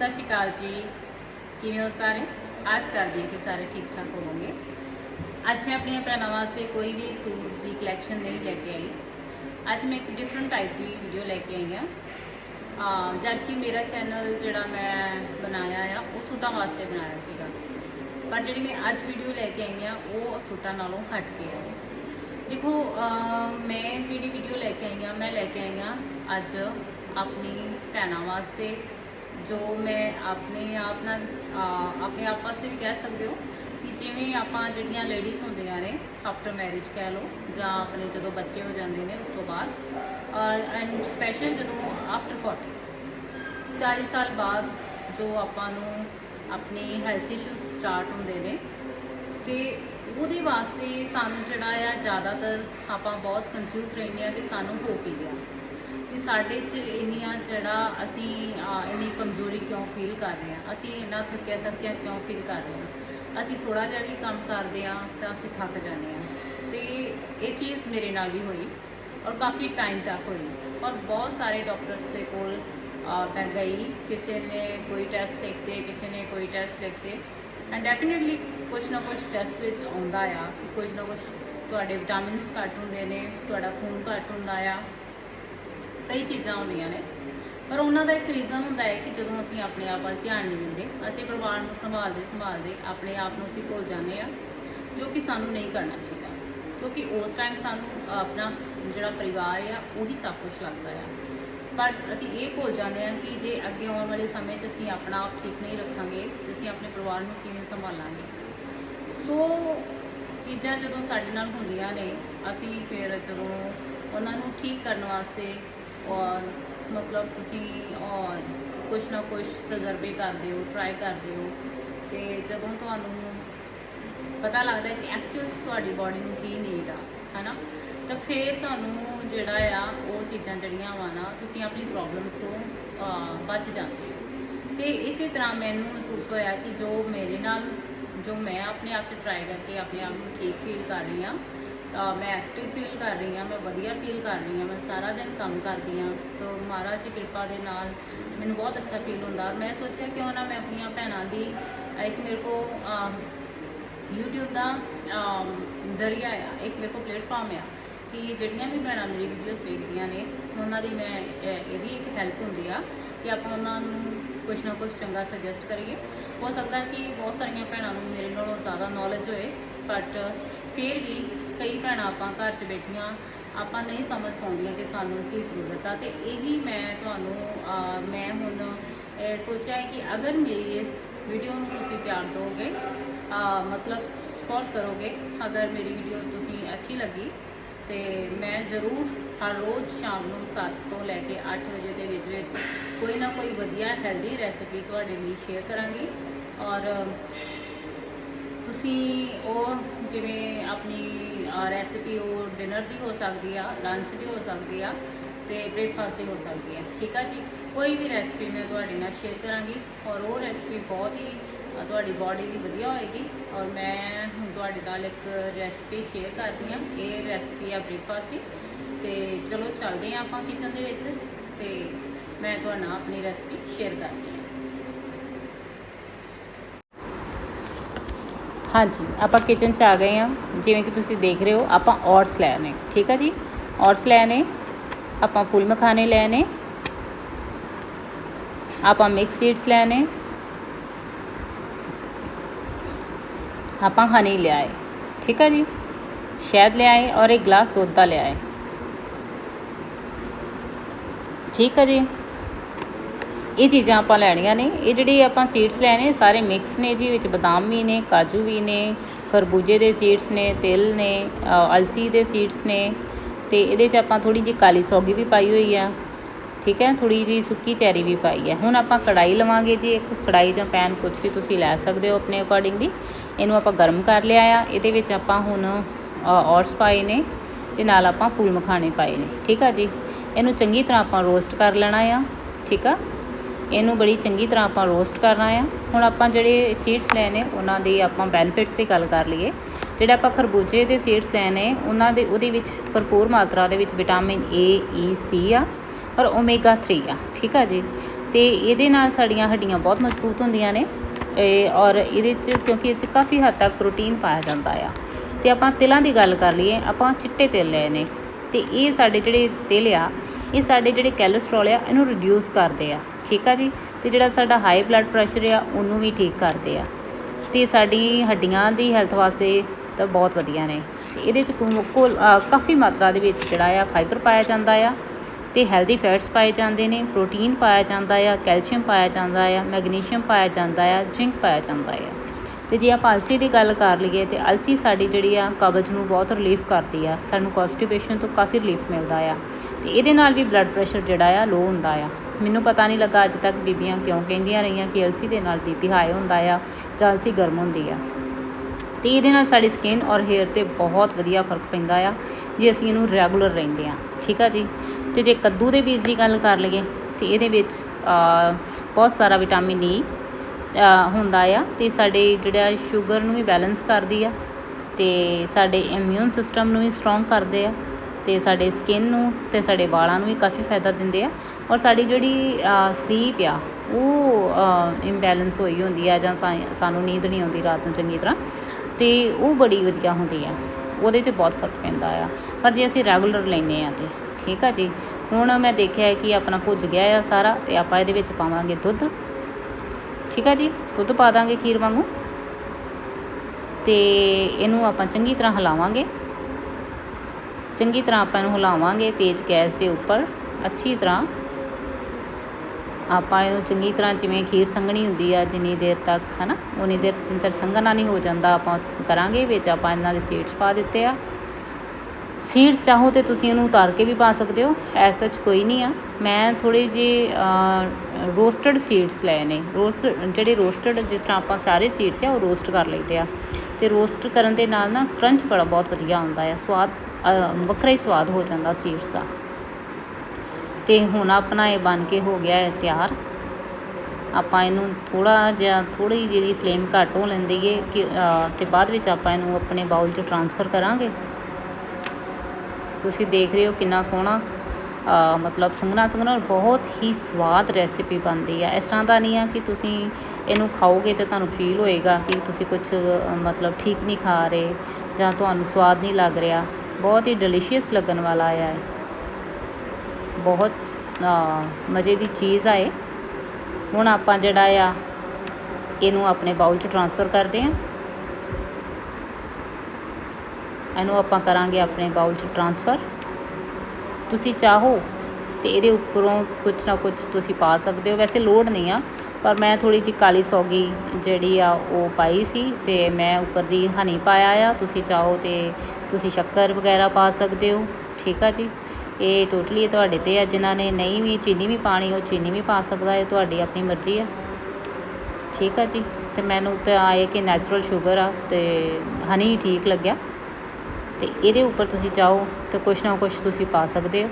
ਸਤਿ ਸ਼੍ਰੀ ਅਕਾਲ ਜੀ। ਕਿਵੇਂ ਹੋ ਸਾਰੇ? ਆਸ ਕਰਦੀ ਹਾਂ ਕਿ ਸਾਰੇ ਠੀਕ ਠਾਕ ਹੋਵੋਗੇ। ਅੱਜ ਮੈਂ ਆਪਣੀਆਂ ਭੈਣਾਂ ਵਾਸਤੇ ਕੋਈ ਵੀ ਸੂਟ ਦੀ ਕਲੈਕਸ਼ਨ ਨਹੀਂ ਲੈ ਕੇ ਆਈ। ਅੱਜ ਮੈਂ ਇੱਕ ਡਿਫਰੈਂਟ ਟਾਈਪ ਦੀ ਵੀਡੀਓ ਲੈ ਕੇ ਆਈ ਹਾਂ। ਅਹ ਜਦ ਕਿ ਮੇਰਾ ਚੈਨਲ ਜਿਹੜਾ ਮੈਂ ਬਣਾਇਆ ਆ, ਉਹ ਸੂਟਾਂ ਵਾਸਤੇ ਬਣਾਇਆ ਸੀਗਾ। ਪਰ ਜਿਹੜੀ ਮੈਂ ਅੱਜ ਵੀਡੀਓ ਲੈ ਕੇ ਆਈ ਹਾਂ, ਉਹ ਸੂਟਾਂ ਨਾਲੋਂ ਹਟ ਕੇ ਆ। ਦੇਖੋ ਮੈਂ ਜਿਹੜੀ ਵੀਡੀਓ ਲੈ ਕੇ ਆਈ ਹਾਂ, ਮੈਂ ਲੈ ਕੇ ਆਈ ਹਾਂ ਅੱਜ ਆਪਣੀ ਭੈਣਾਂ ਵਾਸਤੇ ਜੋ ਮੈਂ ਆਪਣੇ ਆਪ ਨਾਲ ਆਪਣੇ ਆਪ ਵਾਸਤੇ ਵੀ ਕਹਿ ਸਕਦੇ ਹੋ ਕਿ ਜਿਵੇਂ ਆਪਾਂ ਜਿਹੜੀਆਂ ਲੇਡੀਜ਼ ਹੁੰਦੀਆਂ ਨੇ ਆਫਟਰ ਮੈਰਿਜ ਕਹਿ ਲਓ, ਜਾਂ ਆਪਣੇ ਜਦੋਂ ਬੱਚੇ ਹੋ ਜਾਂਦੇ ਨੇ ਉਸ ਤੋਂ ਬਾਅਦ ਔਰ ਐਂਡ ਸਪੈਸ਼ਲ ਜਦੋਂ ਆਫਟਰ 40 40 ਸਾਲ ਬਾਅਦ ਜੋ ਆਪਾਂ ਨੂੰ ਆਪਣੇ ਹੈਲਥ ਇਸ਼ੂਜ਼ ਸਟਾਰਟ ਹੁੰਦੇ ਨੇ, ਤੇ ਉਹਦੇ ਵਾਸਤੇ ਸਾਨੂੰ ਜਿਹੜਾ ਆ ਜ਼ਿਆਦਾਤਰ ਆਪਾਂ ਬਹੁਤ ਕਨਫਿਊਜ਼ ਰਹਿੰਦੇ ਆ ਕਿ ਸਾਨੂੰ ਹੋ ਕੀ ਗਿਆ। ਕਿ ਸਾਡੇ 'ਚ ਇੰਨੀਆਂ ਜਿਹੜਾ ਅਸੀਂ ਇੰਨੀ ਕਮਜ਼ੋਰੀ ਕਿਉਂ ਫੀਲ ਕਰ ਰਹੇ ਹਾਂ? ਅਸੀਂ ਇੰਨਾ ਥੱਕਿਆ ਥੱਕਿਆ ਕਿਉਂ ਫੀਲ ਕਰ ਰਹੇ ਹਾਂ? ਅਸੀਂ ਥੋੜਾ ਜਿਹਾ ਵੀ ਕੰਮ ਕਰਦੇ ਆ ਤਾਂ ਅਸੀਂ ਥੱਕ ਜਾਂਦੇ ਆ ਤੇ ਇਹ ਚੀਜ਼ ਮੇਰੇ ਨਾਲ ਵੀ ਹੋਈ ਔਰ ਕਾਫੀ ਟਾਈਮ ਤੱਕ ਹੋਈ। ਔਰ ਬਹੁਤ ਸਾਰੇ ਡਾਕਟਰਸ ਦੇ ਕੋਲ ਮੈਂ ਗਈ। ਕਿਸੇ ਨੇ ਕੋਈ ਟੈਸਟ ਲਿਖਤੇ ਕਿਸੇ ਨੇ ਕੋਈ ਟੈਸਟ ਲਿਖਤੇ ਐਂਡ ਡੈਫੀਨਿਟਲੀ ਕੁਛ ਨਾ ਕੁਛ ਟੈਸਟ ਵਿੱਚ ਆਉਂਦਾ ਆ ਕਿ ਕੁਝ ਨਾ ਕੁਛ ਤੁਹਾਡੇ ਵਿਟਾਮਿਨਸ ਘੱਟ ਹੁੰਦੇ ਨੇ, ਤੁਹਾਡਾ ਖੂਨ ਘੱਟ ਹੁੰਦਾ ਆ। ਕਈ ਚੀਜ਼ਾਂ ਹੁੰਦੀਆਂ ਨੇ। ਪਰ ਉਹਨਾਂ ਦਾ ਇੱਕ ਰੀਜ਼ਨ ਹੁੰਦਾ ਹੈ ਕਿ ਜਦੋਂ ਅਸੀਂ ਆਪਣੇ ਆਪ ਵੱਲ ਧਿਆਨ ਨਹੀਂ ਦਿੰਦੇ, ਅਸੀਂ ਪਰਿਵਾਰ ਨੂੰ ਸੰਭਾਲਦੇ ਸੰਭਾਲਦੇ ਆਪਣੇ ਆਪ ਨੂੰ ਅਸੀਂ ਭੁੱਲ ਜਾਂਦੇ ਆ ਜੋ ਕਿ ਸਾਨੂੰ ਨਹੀਂ ਕਰਨਾ ਚਾਹੀਦਾ। ਕਿਉਂਕਿ ਉਸ ਟਾਈਮ ਸਾਨੂੰ ਆਪਣਾ ਜਿਹੜਾ ਪਰਿਵਾਰ ਆ, ਉਹੀ ਸਭ ਕੁਝ ਲੱਗਦਾ ਆ। ਪਰ ਅਸੀਂ ਇਹ ਭੁੱਲ ਜਾਂਦੇ ਆ ਕਿ ਜੇ ਅੱਗੇ ਆਉਣ ਵਾਲੇ ਸਮੇਂ 'ਚ ਅਸੀਂ ਆਪਣਾ ਆਪ ਠੀਕ ਨਹੀਂ ਰੱਖਾਂਗੇ, ਤੇ ਅਸੀਂ ਆਪਣੇ ਪਰਿਵਾਰ ਨੂੰ ਕਿਵੇਂ ਸੰਭਾਲਾਂਗੇ? ਸੋ ਚੀਜ਼ਾਂ ਜਦੋਂ ਸਾਡੇ ਨਾਲ ਹੁੰਦੀਆਂ ਨੇ, ਅਸੀਂ ਫਿਰ ਜਦੋਂ ਉਹਨਾਂ ਨੂੰ ਠੀਕ ਕਰਨ ਵਾਸਤੇ ਔਰ ਮਤਲਬ ਤੁਸੀਂ ਔਰ ਕੁਛ ਨਾ ਕੁਛ ਤਜਰਬੇ ਕਰਦੇ ਹੋ ਟਰਾਈ ਕਰਦੇ ਹੋ ਤੇ ਜਦੋਂ ਤੁਹਾਨੂੰ ਪਤਾ ਲੱਗਦਾ ਕਿ ਐਕਚੁਅਲ 'ਚ ਤੁਹਾਡੀ ਬਾਡੀ ਨੂੰ ਕੀ ਨੀਡ ਆ, ਹੈਨਾ? ਤਾਂ ਫਿਰ ਤੁਹਾਨੂੰ ਜਿਹੜਾ ਆ, ਉਹ ਚੀਜ਼ਾਂ ਜਿਹੜੀਆਂ ਵਾ ਨਾ, ਤੁਸੀਂ ਆਪਣੀ ਪ੍ਰੋਬਲਮਸ ਤੋਂ ਬਚ ਜਾਂਦੇ ਹੋ। ਤੇ ਇਸੇ ਤਰ੍ਹਾਂ ਮੈਨੂੰ ਮਹਿਸੂਸ ਹੋਇਆ ਕਿ ਜੋ ਮੇਰੇ ਨਾਲ, ਜੋ ਮੈਂ ਆਪਣੇ ਆਪ ਤੇ ਟਰਾਈ ਕਰਕੇ ਆਪਣੇ ਆਪ ਨੂੰ ਠੀਕ ਫੀਲ ਕਰ ਰਹੀ ਹਾਂ ਮੈਂ ਐਕਟਿਵ ਫੀਲ ਕਰ ਰਹੀ ਹਾਂ, ਮੈਂ ਵਧੀਆ ਫੀਲ ਕਰ ਰਹੀ ਹਾਂ, ਮੈਂ ਸਾਰਾ ਦਿਨ ਕੰਮ ਕਰਦੀ ਹਾਂ, ਤਾਂ ਮਹਾਰਾਜ ਦੀ ਕਿਰਪਾ ਦੇ ਨਾਲ ਮੈਨੂੰ ਬਹੁਤ ਅੱਛਾ ਫੀਲ ਹੁੰਦਾ। ਔਰ ਮੈਂ ਸੋਚਿਆ ਕਿਉਂ ਨਾ ਮੈਂ ਆਪਣੀਆਂ ਭੈਣਾਂ ਦੀ ਇੱਕ ਮੇਰੇ ਕੋ YouTube ਦਾ ਜ਼ਰੀਆ ਆ, ਇੱਕ ਮੇਰੇ ਕੋਲ ਪਲੇਟਫਾਰਮ ਆ ਕਿ ਜਿਹੜੀਆਂ ਵੀ ਭੈਣਾਂ ਮੇਰੀ ਵੀਡੀਓਜ਼ ਵੇਖਦੀਆਂ ਨੇ, ਉਹਨਾਂ ਦੀ ਮੈਂ ਇਹਦੀ ਇੱਕ ਹੈਲਪ ਹੁੰਦੀ ਆ ਕਿ ਆਪਾਂ ਉਹਨਾਂ ਨੂੰ ਕੁਛ ਨਾ ਕੁਛ ਚੰਗਾ ਸੁਜੈਸਟ ਕਰੀਏ। ਹੋ ਸਕਦਾ ਕਿ ਬਹੁਤ ਸਾਰੀਆਂ ਭੈਣਾਂ ਨੂੰ ਮੇਰੇ ਨਾਲੋਂ ਜ਼ਿਆਦਾ ਨੌਲੇਜ ਹੋਏ ਬਟ ਫਿਰ ਵੀ ਕਈ ਭੈਣਾਂ ਆਪਾਂ ਘਰ 'ਚ ਬੈਠੀਆਂ, ਆਪਾਂ ਨਹੀਂ ਸਮਝ ਪਾਉਂਦੀਆਂ ਕਿ ਸਾਨੂੰ ਕੀ ਜ਼ਰੂਰਤ ਆ। ਤੇ ਇਹੀ ਮੈਂ ਤੁਹਾਨੂੰ ਮੈਂ ਹੁਣ ਸੋਚਿਆ ਹੈ ਕਿ ਅਗਰ ਮੇਰੀ ਇਸ ਵੀਡੀਓ ਨੂੰ ਤੁਸੀਂ ਪਿਆਰ ਦਿਓਗੇ ਮਤਲਬ ਸਪੋਰਟ ਕਰੋਗੇ, ਅਗਰ ਮੇਰੀ ਵੀਡੀਓ ਤੁਸੀਂ ਅੱਛੀ ਲੱਗੀ, ਤੇ ਮੈਂ ਜ਼ਰੂਰ ਹਰ ਰੋਜ਼ ਸ਼ਾਮ ਨੂੰ 7 ਤੋਂ ਲੈ ਕੇ 8 ਵਜੇ ਦੇ ਵਿੱਚ ਵਿੱਚ ਕੋਈ ਨਾ ਕੋਈ ਵਧੀਆ ਹੈਲਦੀ ਰੈਸਿਪੀ ਤੁਹਾਡੇ ਲਈ ਸ਼ੇਅਰ ਕਰਾਂਗੀ। ਔਰ ਤੁਸੀਂ ਉਹ ਜਿਵੇਂ ਆਪਣੀ ਰੈਸਿਪੀ ਉਹ ਡਿਨਰ ਦੀ ਹੋ ਸਕਦੀ ਆ ਲੰਚ ਦੀ ਹੋ ਸਕਦੀ ਆ ਤੇ ਬ੍ਰੇਕਫਾਸਟ ਦੀ ਹੋ ਸਕਦੀ ਆ। ਠੀਕ ਆ ਜੀ? ਕੋਈ ਵੀ ਰੈਸਿਪੀ ਮੈਂ ਤੁਹਾਡੇ ਨਾਲ ਸ਼ੇਅਰ ਕਰਾਂਗੀ ਔਰ ਉਹ ਰੈਸਿਪੀ ਬਹੁਤ ਹੀ ਤੁਹਾਡੀ ਬਾਡੀ ਲਈ ਵਧੀਆ ਹੋਏਗੀ ਔਰ ਮੈਂ ਹੁਣ ਤੁਹਾਡੇ ਨਾਲ ਇੱਕ ਰੈਸਿਪੀ ਸ਼ੇਅਰ ਕਰਦੀ ਹਾਂ ਇਹ ਰੈਸਿਪੀ ਆ ਬ੍ਰੇਕਫਾਸਟ ਦੀ ਤੇ ਚਲੋ ਚੱਲਦੇ ਹਾਂ ਆਪਾਂ ਕਿਚਨ ਦੇ ਵਿੱਚ ਤੇ ਮੈਂ ਤੁਹਾਡੇ ਆਪਣੀ ਰੈਸਿਪੀ ਸ਼ੇਅਰ ਕਰਦੀ ਹਾਂ ਹਾਂਜੀ ਆਪਾਂ ਕਿਚਨ 'ਚ ਆ ਗਏ ਹਾਂ ਜਿਵੇਂ ਕਿ ਤੁਸੀਂ ਦੇਖ ਰਹੇ ਹੋ ਆਪਾਂ ਔਰਸ ਲੈ ਨੇ ਠੀਕ ਆ ਜੀ ਔਰਸ ਲੈ ਨੇ ਆਪਾਂ ਫੁੱਲ ਮਖਾਣੇ ਲੈ ਨੇ ਆਪਾਂ ਮਿਕਸ ਸੀਡਸ ਲੈ ਨੇ ਆਪਾਂ ਹਨੀ ਲਿਆਏ ਠੀਕ ਆ ਜੀ ਸ਼ਹਿਦ ਲਿਆਏ ਔਰ ਇੱਕ ਗਲਾਸ ਦੁੱਧ ਦਾ ਲਿਆਏ ਠੀਕ ਆ ਜੀ ਇਹ ਚੀਜ਼ਾਂ ਆਪਾਂ ਲੈਣੀਆਂ ਨੇ। ਇਹ ਜਿਹੜੇ ਆਪਾਂ ਸੀਡਸ ਲੈਣੇ, ਸਾਰੇ ਮਿਕਸ ਨੇ ਜੀ, ਵਿੱਚ ਬਦਾਮ ਵੀ ਨੇ, ਕਾਜੂ ਵੀ ਨੇ, ਖਰਬੂਜੇ ਦੇ ਸੀਡਸ ਨੇ, ਤਿਲ ਨੇ ਅਲਸੀ ਦੇ ਸੀਡਸ ਨੇ। ਤੇ ਇਹਦੇ 'ਚ ਆਪਾਂ ਥੋੜੀ ਜਿਹੀ ਕਾਲੀ ਸੌਗੀ ਵੀ ਪਾਈ ਹੋਈ ਆ। ਠੀਕ ਹੈ ਥੋੜੀ ਜਿਹੀ ਸੁੱਕੀ ਚੈਰੀ ਵੀ ਪਾਈ ਹੈ। ਹੁਣ ਆਪਾਂ ਕੜਾਈ ਲਵਾਂਗੇ ਜੀ, ਇੱਕ ਕੜਾਈ ਜਾਂ ਪੈਨ ਕੁਝ ਵੀ ਤੁਸੀਂ ਲੈ ਸਕਦੇ ਹੋ ਆਪਣੇ ਅਕੋਰਡਿੰਗਲੀ ਇਹਨੂੰ ਆਪਾਂ ਗਰਮ ਕਰ ਲਿਆ ਆ। ਇਹਦੇ ਵਿੱਚ ਆਪਾਂ ਹੁਣ ਔਰਸ ਪਾਏ ਨੇ ਤੇ ਨਾਲ ਆਪਾਂ ਫੁੱਲ ਮਖਾਣੇ ਪਾਏ ਨੇ। ਠੀਕ ਆ ਜੀ? ਇਹਨੂੰ ਚੰਗੀ ਤਰ੍ਹਾਂ ਆਪਾਂ ਰੋਸਟ ਕਰ ਲੈਣਾ ਆ। ਠੀਕ ਆ? ਇਹਨੂੰ ਬੜੀ ਚੰਗੀ ਤਰ੍ਹਾਂ ਆਪਾਂ ਰੋਸਟ ਕਰਨਾ ਆ। ਹੁਣ ਆਪਾਂ ਜਿਹੜੇ ਸੀਡਸ ਲਏ ਨੇ, ਉਹਨਾਂ ਦੀ ਆਪਾਂ ਬੈਨੀਫਿਟਸ ਦੀ ਗੱਲ ਕਰ ਲਈਏ। ਜਿਹੜੇ ਆਪਾਂ ਖਰਬੂਜੇ ਦੇ ਸੀਡਸ ਲਏ ਨੇ, ਉਹਨਾਂ ਦੇ, ਉਹਦੇ ਵਿੱਚ ਭਰਪੂਰ ਮਾਤਰਾ ਦੇ ਵਿੱਚ ਵਿਟਾਮਿਨ ਏ ਈ ਸੀ ਆ ਔਰ ਓਮੇਗਾ 3 ਆ, ਠੀਕ ਆ ਜੀ? ਤੇ ਇਹਦੇ ਨਾਲ ਸਾਡੀਆਂ ਹੱਡੀਆਂ ਬਹੁਤ ਮਜ਼ਬੂਤ ਹੁੰਦੀਆਂ ਨੇ। ਇਹ ਔਰ ਇਹਦੇ 'ਚ, ਕਿਉਂਕਿ ਇਹ 'ਚ ਕਾਫੀ ਹੱਦ ਤੱਕ ਪ੍ਰੋਟੀਨ ਪਾਇਆ ਜਾਂਦਾ ਆ। ਤੇ ਆਪਾਂ ਤਿਲਾਂ ਦੀ ਗੱਲ ਕਰ ਲਈਏ, ਆਪਾਂ ਚਿੱਟੇ ਤਿਲ ਲਏ ਨੇ। ਤੇ ਇਹ ਸਾਡੇ ਜਿਹੜੇ ਤਿਲ ਆ, ਇਹ ਸਾਡੇ ਜਿਹੜੇ ਕੋਲੇਸਟ੍ਰੋਲ ਆ, ਇਹਨੂੰ ਰਿਡਿਊਸ ਕਰਦੇ ਆ। ਠੀਕ ਆ ਜੀ ਤੇ ਜਿਹੜਾ ਸਾਡਾ ਹਾਈ ਬਲੱਡ ਪ੍ਰੈਸ਼ਰ ਆ, ਉਹਨੂੰ ਵੀ ਠੀਕ ਕਰਦੇ ਆ। ਤੇ ਸਾਡੀ ਹੱਡੀਆਂ ਦੀ ਹੈਲਥ ਵਾਸਤੇ ਤਾਂ ਬਹੁਤ ਵਧੀਆ ਨੇ। ਤੇ ਇਹਦੇ ਚ ਕੁ- ਕੁਲ ਕਾਫੀ ਮਾਤਰਾ ਦੇ ਵਿੱਚ ਜਿਹੜਾ ਆ ਫਾਈਬਰ ਪਾਇਆ ਜਾਂਦਾ ਆ ਤੇ ਹੈਲਦੀ ਫੈਟਸ ਪਾਏ ਜਾਂਦੇ ਨੇ ਪ੍ਰੋਟੀਨ ਪਾਇਆ ਜਾਂਦਾ ਆ ਕੈਲਸ਼ੀਅਮ ਪਾਇਆ ਜਾਂਦਾ ਆ ਮੈਗਨੀਸ਼ੀਅਮ ਪਾਇਆ ਜਾਂਦਾ ਆ ਜ਼ਿੰਕ ਪਾਇਆ ਜਾਂਦਾ ਆ। ਤੇ ਜੇ ਆਪਾਂ ਅਲਸੀ ਦੀ ਗੱਲ ਕਰ ਲਈਏ ਤੇ ਅਲਸੀ ਸਾਡੀ ਜਿਹੜੀ ਆ ਕਬਜ਼ ਨੂੰ ਬਹੁਤ ਰਿਲੀਫ ਕਰਦੀ ਆ, ਸਾਨੂੰ ਕਨਸਟੀਪੇਸ਼ਨ ਤੋਂ ਕਾਫੀ ਰਿਲੀਫ ਮਿਲਦਾ ਆ। ਤੇ ਇਹਦੇ ਨਾਲ ਵੀ ਬਲੱਡ ਪ੍ਰੈਸ਼ਰ ਜਿਹੜਾ ਆ ਲੋ ਹੁੰਦਾ ਆ। ਮੈਨੂੰ ਪਤਾ ਨਹੀਂ ਲੱਗਾ ਅੱਜ ਤੱਕ ਬੀਬੀਆਂ ਕਿਉਂ ਕਹਿੰਦੀਆਂ ਰਹੀਆਂ, ਕਿ ਅਲਸੀ ਦੇ ਨਾਲ ਬੀਪੀ ਹਾਈ ਹੁੰਦਾ ਆ ਜਾਂ ਅਲਸੀ ਗਰਮ ਹੁੰਦੀ ਆ। ਤੇ ਇਹਦੇ ਨਾਲ ਸਾਡੀ ਸਕਿਨ ਔਰ ਹੇਅਰ ਤੇ ਬਹੁਤ ਵਧੀਆ ਫ਼ਰਕ ਪੈਂਦਾ ਆ, ਜੇ ਅਸੀਂ ਇਹਨੂੰ ਰੈਗੂਲਰ ਰਹਿੰਦੇ ਆ। ਠੀਕ ਆ ਜੀ? ਤੇ ਜੇ ਕੱਦੂ ਦੇ ਬੀਜ ਦੀ ਗੱਲ ਕਰ ਲਈਏ, ਤੇ ਇਹਦੇ ਵਿੱਚ ਬਹੁਤ ਸਾਰਾ ਵਿਟਾਮਿਨ ਈ e, ਹੁੰਦਾ ਆ। ਤੇ ਸਾਡੇ ਜਿਹੜਾ ਸ਼ੂਗਰ ਨੂੰ ਵੀ ਬੈਲੈਂਸ ਕਰਦੀ ਆ, ਤੇ ਸਾਡੇ ਇਮਿਊਨ ਸਿਸਟਮ ਨੂੰ ਵੀ ਸਟਰੋਂਗ ਕਰਦੇ ਆ, ਤੇ ਸਾਡੇ ਸਕਿਨ ਨੂੰ ਤੇ ਸਾਡੇ ਵਾਲਾਂ ਨੂੰ ਵੀ ਕਾਫੀ ਫਾਇਦਾ ਦਿੰਦੇ ਆ। ਔਰ ਸਾਡੀ ਜਿਹੜੀ ਸਲੀਪ ਆ, ਉਹ ਇੰਬੈਲੈਂਸ ਹੋਈ ਹੁੰਦੀ ਆ ਜਾਂ ਸਾ- ਸਾਨੂੰ ਨੀਂਦ ਨਹੀਂ ਆਉਂਦੀ ਰਾਤ ਨੂੰ ਚੰਗੀ ਤਰ੍ਹਾਂ, ਤੇ ਉਹ ਬੜੀ ਵਧੀਆ ਹੁੰਦੀ ਆ। ਉਹਦੇ ਤੇ ਬਹੁਤ ਫ਼ਰਕ ਪੈਂਦਾ ਆ। ਪਰ ਜੇ ਅਸੀਂ ਰੈਗੂਲਰ ਲੈਨੇ ਆ ਤੇ, ਠੀਕ ਆ ਜੀ? ਹੁਣ ਮੈਂ ਦੇਖਿਆ ਕਿ ਆਪਣਾ ਭੁੱਜ ਗਿਆ ਆ ਸਾਰਾ, ਤੇ ਆਪਾਂ ਇਹਦੇ ਵਿੱਚ ਪਾਵਾਂਗੇ ਦੁੱਧ। ਠੀਕ ਆ ਜੀ? ਦੁੱਧ ਪਾ ਦਾਂਗੇ ਖੀਰ ਵਾਂਗੂ। ਤੇ ਇਹਨੂੰ ਆਪਾਂ ਚੰਗੀ ਤਰ੍ਹਾਂ ਹਿਲਾਵਾਂਗੇ। ਚੰਗੀ ਤਰ੍ਹਾਂ ਆਪਾਂ ਇਹਨੂੰ ਹਿਲਾਵਾਂਗੇ ਤੇਜ਼ ਗੈਸ ਦੇ ਉੱਪਰ। ਅੱਛੀ ਤਰ੍ਹਾਂ ਆਪਾਂ ਇਹਨੂੰ ਚੰਗੀ ਤਰ੍ਹਾਂ ਜਿਵੇਂ ਖੀਰ ਸੰਘਣੀ ਹੁੰਦੀ ਆ, ਜਿੰਨੀ ਦੇਰ ਤੱਕ, ਹਨਾ ਉਨੀ ਦੇਰ ਜਿੰਨ ਤੱਕ ਸੰਘਣਾ ਨਹੀਂ ਹੋ ਜਾਂਦਾ, ਆਪਾਂ ਕਰਾਂਗੇ, ਵਿੱਚ ਆਪਾਂ ਇਹਨਾਂ ਦੇ ਸੀਡਸ ਪਾ ਦਿੱਤੇ ਆ। ਸੀਡਸ ਚਾਹੋ ਤੇ ਤੁਸੀਂ ਇਹਨੂੰ ਉਤਾਰ ਕੇ ਵੀ ਪਾ ਸਕਦੇ ਹੋ, ਐਸ ਸੱਚ ਕੋਈ ਨਹੀਂ ਆ। ਮੈਂ ਥੋੜੇ ਜਿਹੇ ਰੋਸਟਡ ਸੀਡਸ ਲਏ ਨੇ। ਰੋਸਟ ਜਿਹੜੇ ਰੋਸਟਡ ਜਿਸ ਤਰ੍ਹਾਂ ਆਪਾਂ ਸਾਰੇ ਸੀਡਸ ਆ, ਉਹ ਰੋਸਟ ਕਰ ਲਈਦੇ ਆ। ਤੇ ਰੋਸਟ ਕਰਨ ਦੇ ਨਾਲ ਨਾ ਕਰੰਚ ਬੜਾ ਬਹੁਤ ਵਧੀਆ ਆਉਂਦਾ ਆ, ਸਵਾਦ ਵੱਖਰਾ ਹੀ ਸਵਾਦ ਹੋ ਜਾਂਦਾ ਸੀਡਸ ਦਾ। ਤੇ ਹੁਣ ਆਪਣਾ ਇਹ ਬਣ ਕੇ ਹੋ ਗਿਆ ਹੈ ਤਿਆਰ। ਆਪਾਂ ਇਹਨੂੰ ਥੋੜਾ ਜਿਹਾ ਥੋੜੀ ਜਿਹੀ ਫਲੇਮ ਘੱਟ ਹੋ ਲੈਂਦੀ ਏ ਕਿ ਅ, ਤੇ ਬਾਅਦ ਵਿੱਚ ਆਪਾਂ ਇਹਨੂੰ ਆਪਣੇ ਬਾਉਲ 'ਚ ਟਰਾਂਸਫਰ ਕਰਾਂਗੇ। ਤੁਸੀਂ ਦੇਖ ਰਹੇ ਹੋ ਕਿੰਨਾ ਸੋਹਣਾ ਮਤਲਬ ਸੰਘਣਾ ਸੰਘਣਾ ਬਹੁਤ ਹੀ ਸਵਾਦ ਰੈਸਿਪੀ ਬਣਦੀ ਆ। ਇਸ ਤਰ੍ਹਾਂ ਦਾ ਨਹੀਂ ਆ ਕਿ ਤੁਸੀਂ ਇਹਨੂੰ ਖਾਓਗੇ ਤੇ ਤੁਹਾਨੂੰ ਫੀਲ ਹੋਏਗਾ ਕਿ ਤੁਸੀਂ ਕੁਝ ਮਤਲਬ ਠੀਕ ਨਹੀਂ ਖਾ ਰਹੇ ਜਾਂ ਤੁਹਾਨੂੰ ਸਵਾਦ ਨਹੀਂ ਲੱਗ ਰਿਹਾ। ਬਹੁਤ ਹੀ ਡਿਲੀਸ਼ੀਅਸ ਲੱਗਣ ਵਾਲਾ ਆ ਇਹ। ਬਹੁਤ ਮਜ਼ੇ ਦੀ ਚੀਜ਼ ਆ ਇਹ। ਹੁਣ ਆਪਾਂ ਜਿਹੜਾ ਆ, ਇਹਨੂੰ ਆਪਣੇ ਬਾਉਲ 'ਚ ਟਰਾਂਸਫਰ ਕਰਦੇ ਹਾਂ। ਇਹਨੂੰ ਆਪਾਂ ਕਰਾਂਗੇ ਆਪਣੇ ਬਾਉਲ 'ਚ ਟਰਾਂਸਫਰ ਤੁਸੀਂ ਚਾਹੋ ਤੇ ਇਹਦੇ ਉੱਪਰੋਂ ਕੁਝ ਨਾ ਕੁਝ ਤੁਸੀਂ ਪਾ ਸਕਦੇ ਹੋ। ਵੈਸੇ ਲੋੜ ਨਹੀਂ ਆ, ਪਰ ਮੈਂ ਥੋੜੀ ਜਿਹੀ ਕਾਲੀ ਸੌਗੀ ਜਿਹੜੀ ਆ, ਉਹ ਪਾਈ ਸੀ ਤੇ ਮੈਂ ਉੱਪਰ ਦੀ ਹਨੀ ਪਾਇਆ ਆ। ਤੁਸੀਂ ਚਾਹੋ ਤੇ ਤੁਸੀਂ ਸ਼ੱਕਰ ਵਗੈਰਾ ਪਾ ਸਕਦੇ ਹੋ। ਠੀਕ ਆ ਜੀ। ਇਹ ਟੋਟਲੀ ਤੁਹਾਡੇ ਤੇ ਆ, ਜਿਨ੍ਹਾਂ ਨੇ ਨਹੀਂ ਵੀ ਚੀਨੀ ਵੀ ਪਾਣੀ, ਉਹ ਚੀਨੀ ਵੀ ਪਾ ਸਕਦਾ ਹੈ ਤੁਹਾਡੀ ਆਪਣੀ ਮਰਜ਼ੀ ਆ। ਠੀਕ ਆ ਜੀ, ਤੇ ਮੈਨੂੰ ਤਾਂ ਆਏ ਕਿ ਨੈਚੁਰਲ ਸ਼ੂਗਰ ਆ, ਤੇ ਹਨੀ ਠੀਕ ਲੱਗਿਆ। ਤੇ ਇਹਦੇ ਉੱਪਰ ਤੁਸੀਂ ਚਾਹੋ ਤਾਂ ਕੁਛ ਨਾ ਕੁਛ ਤੁਸੀਂ ਪਾ ਸਕਦੇ ਹੋ,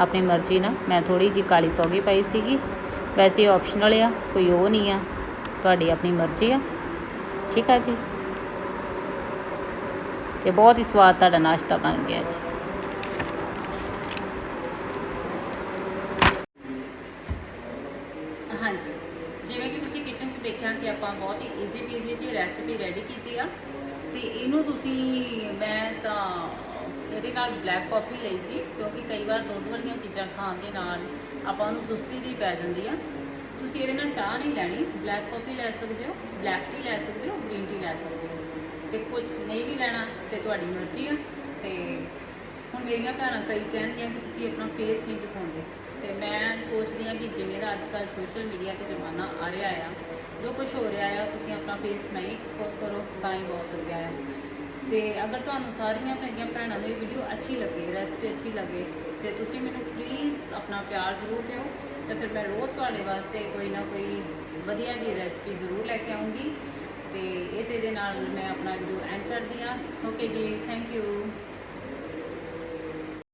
ਆਪਣੀ ਮਰਜ਼ੀ ਨਾਲ। ਮੈਂ ਥੋੜੀ ਜੀ ਕਾਲੀ ਸੌਗੀ ਪਾਈ ਸੀਗੀ, ਵੈਸੇ ਆਪਸ਼ਨਲ ਆ, ਕੋਈ ਉਹ ਨਹੀਂ ਆ, ਤੁਹਾਡੀ ਆਪਣੀ ਮਰਜ਼ੀ ਆ। ਠੀਕ ਆ ਜੀ। ਤੇ ਬਹੁਤ ਹੀ ਸਵਾਦ ਤੁਹਾਡਾ ਨਾਸ਼ਤਾ ਬਣ ਗਿਆ ਜੀ। ਜਿਵੇਂ ਕਿ ਤੁਸੀਂ ਕਿਚਨ 'ਚ ਦੇਖਿਆ ਕਿ ਆਪਾਂ ਬਹੁਤ ਹੀ ਈਜ਼ੀ ਪੀਜ਼ੀ ਜੀ ਰੈਸਪੀ ਰੈਡੀ ਕੀਤੀ ਆ, ਤੇ ਇਹਨੂੰ ਤੁਸੀਂ, ਮੈਂ ਤਾਂ ਇਹਦੇ ਨਾਲ ਬਲੈਕ ਕਾਫੀ ਲਈ ਸੀ, ਕਿਉਂਕਿ ਕਈ ਵਾਰ ਦੁੱਧ ਵਾਲੀਆਂ ਚੀਜ਼ਾਂ ਖਾਣ ਦੇ ਨਾਲ ਆਪਾਂ ਨੂੰ ਸੁਸਤੀ ਵੀ ਪੈ ਜਾਂਦੀ ਆ। ਤੁਸੀਂ ਇਹਦੇ ਨਾਲ ਚਾਹ ਨਹੀਂ ਲੈਣੀ ਬਲੈਕ ਕਾਫੀ ਲੈ ਸਕਦੇ ਹੋ ਬਲੈਕ ਟੀ ਲੈ ਸਕਦੇ ਹੋ ਗ੍ਰੀਨ ਟੀ ਲੈ ਸਕਦੇ ਹੋ। ਤੇ ਕੁਝ ਨਹੀਂ ਵੀ ਲੈਣਾ, ਤੇ ਤੁਹਾਡੀ ਮਰਜ਼ੀ ਆ। ਤੇ ਹੁਣ ਮੇਰੀਆਂ ਭੈਣਾਂ ਕਈ ਕਹਿਣਗੀਆਂ ਕਿ ਤੁਸੀਂ ਆਪਣਾ ਫੇਸ ਨਹੀਂ ਦਿਖਾਉਂਦੇ। ਤੇ ਮੈਂ ਸੋਚਦੀ ਹਾਂ ਕਿ ਜਿਵੇਂ ਦਾ ਅੱਜ ਕੱਲ੍ਹ ਸੋਸ਼ਲ ਮੀਡੀਆ ਤੇ ਜ਼ਮਾਨਾ ਆ ਰਿਹਾ ਆ, ਜੋ ਕੁਝ ਹੋ ਰਿਹਾ ਆ, ਤੁਸੀਂ ਆਪਣਾ ਫੇਸ ਨਹੀਂ ਐਕਸਪੋਜ਼ ਕਰੋ, ਤਾਂ ਹੀ ਬਹੁਤ ਵਧੀਆ ਆ। ਤੇ ਅਗਰ ਤੁਹਾਨੂੰ ਸਾਰੀਆਂ ਮੇਰੀਆਂ ਭੈਣਾਂ ਨੂੰ ਇਹ ਵੀਡੀਓ ਅੱਛੀ ਲੱਗੇ ਰੈਸਪੀ ਅੱਛੀ ਲੱਗੇ, ਤੇ ਤੁਸੀਂ ਮੈਨੂੰ ਪਲੀਜ਼ ਆਪਣਾ ਪਿਆਰ ਜ਼ਰੂਰ ਦਿਓ, ਤੇ ਫਿਰ ਮੈਂ ਰੋਜ਼ ਤੁਹਾਡੇ ਵਾਸਤੇ ਕੋਈ ਨਾ ਕੋਈ ਵਧੀਆ ਜੀ ਰੈਸਪੀ ਜ਼ਰੂਰ ਲੈ ਕੇ ਆਉਂਗੀ, ਤੇ ਇਸੇ ਦੇ ਨਾਲ ਮੈਂ ਆਪਣਾ ਵੀਡੀਓ ਐਂਡ ਕਰਦੀ ਹਾਂ। ਓਕੇ ਜੀ ਥੈਂਕ ਯੂ